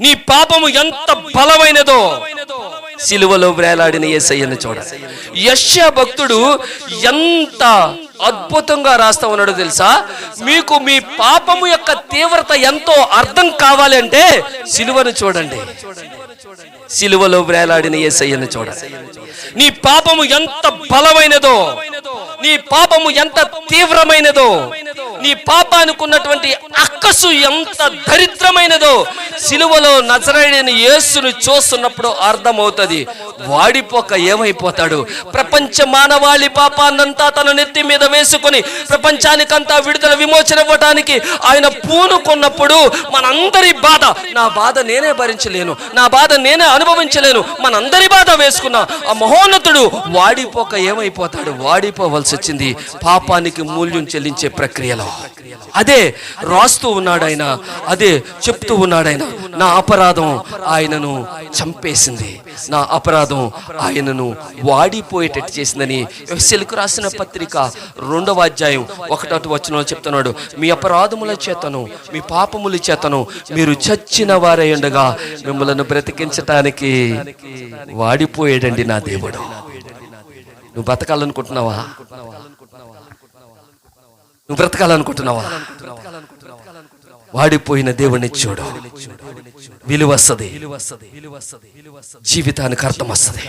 నీ పాపము ఎంత బలమైనదో సిలువలో వేలాడిన ఏసయ్యను చూడ. యశ్యా భక్తుడు ఎంత అద్భుతంగా రాస్తా ఉన్నాడో తెలుసా? మీకు మీ పాపము యొక్క తీవ్రత ఎంతో అర్థం కావాలి అంటే సిలువను చూడండి. సిలువలో వేలాడిన ఏసయ్యను చూడ. నీ పాపము ఎంత బలమైనదో నీ పాపము ఎంత తీవ్రమైనదో నీ పాప అనుకున్నటువంటి అక్కసు ఎంత దరిద్రమైనదో సిలువలో నజరైన యేసును చూస్తున్నప్పుడు అర్థమవుతుంది. వాడిపోక ఏమైపోతాడు? ప్రపంచ మానవాళి పాపాన్నంతా తన నెత్తి మీద వేసుకొని ప్రపంచానికంతా విడుదల విమోచన ఇవ్వడానికి ఆయన పూనుకున్నప్పుడు మనందరి బాధ నా బాధ నేనే భరించలేను నా బాధ నేనే అనుభవించలేను మనందరి బాధ వేసుకున్నా ఆ మహోన్నతుడు వాడిపోక ఏమైపోతాడు? వాడిపోవలసి వచ్చింది పాపానికి మూల్యం చెల్లించే ప్రక్రియలో. అదే రాస్తూ ఉన్నాడు ఆయన అదే చెప్తూ ఉన్నాడు ఆయన నా అపరాధం ఆయనను చంపేసింది. నా అపరాధం ఆయనను వాడిపోయేటట్టు చేసిందని ఎఫ్సెల్కు రాసిన పత్రిక రెండవ అధ్యాయం ఒకటో వచ్చిన చెప్తున్నాడు. మీ అపరాధముల చేతను మీ పాపముల చేతను మీరు చచ్చిన వారై ఉండగా మిమ్మల్ని బ్రతికించటానికి వాడిపోయాడండి నా దేవుడు. నువ్వు బ్రతకాలనుకుంటున్నావా? నువ్వు బ్రతకాలనుకుంటున్నావా? వాడిపోయిన దేవుణ్ణి చూడు. విలువస్తుంది. జీవితానికి అర్థం వస్తుంది